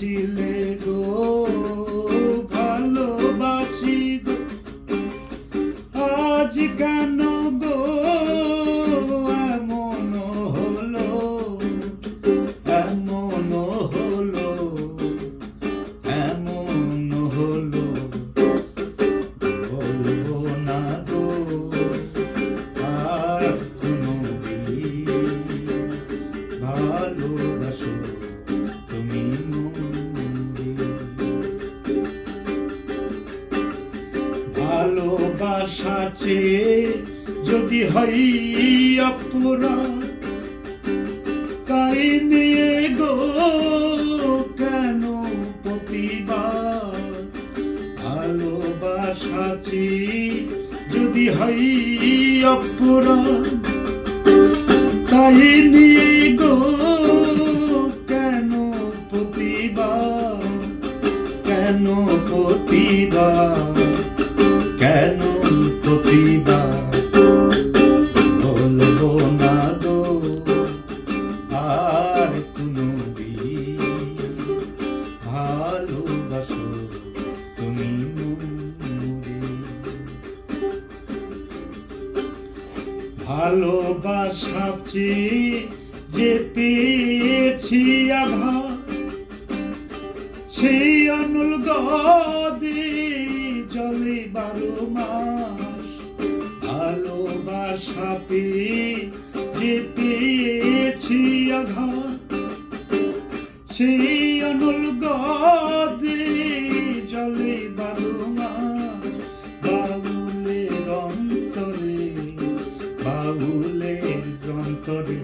বলেছিলে গো, ভালোবাসি গো। আজ কেন গো, এমন হলো এমন হলো এমন হলো। বলব না গো, আর কোনো ভালোবাসো। চেয়ে যদি হই অপরাধ তাই নিয়ে গো কেন প্রতিবার ভালোবাসা চেয়ে যদি হই অপরাধ তাই নিয়ে গো কেন প্রতিবার কেন প্রতিবার প্রতিবার বলব না গো, আর কোনো ভালোবাসো তুমি ভালোবাসা চেয়ে যে পেয়েছি আঘাত সেই অনুল গদে জলে বারো মাস। ভালোবাসা পেয়ে যে পেয়েছি আঘাত সেই অনুল গদে জলে বারো বাউলের অন্তরে বাউলের অন্তরে।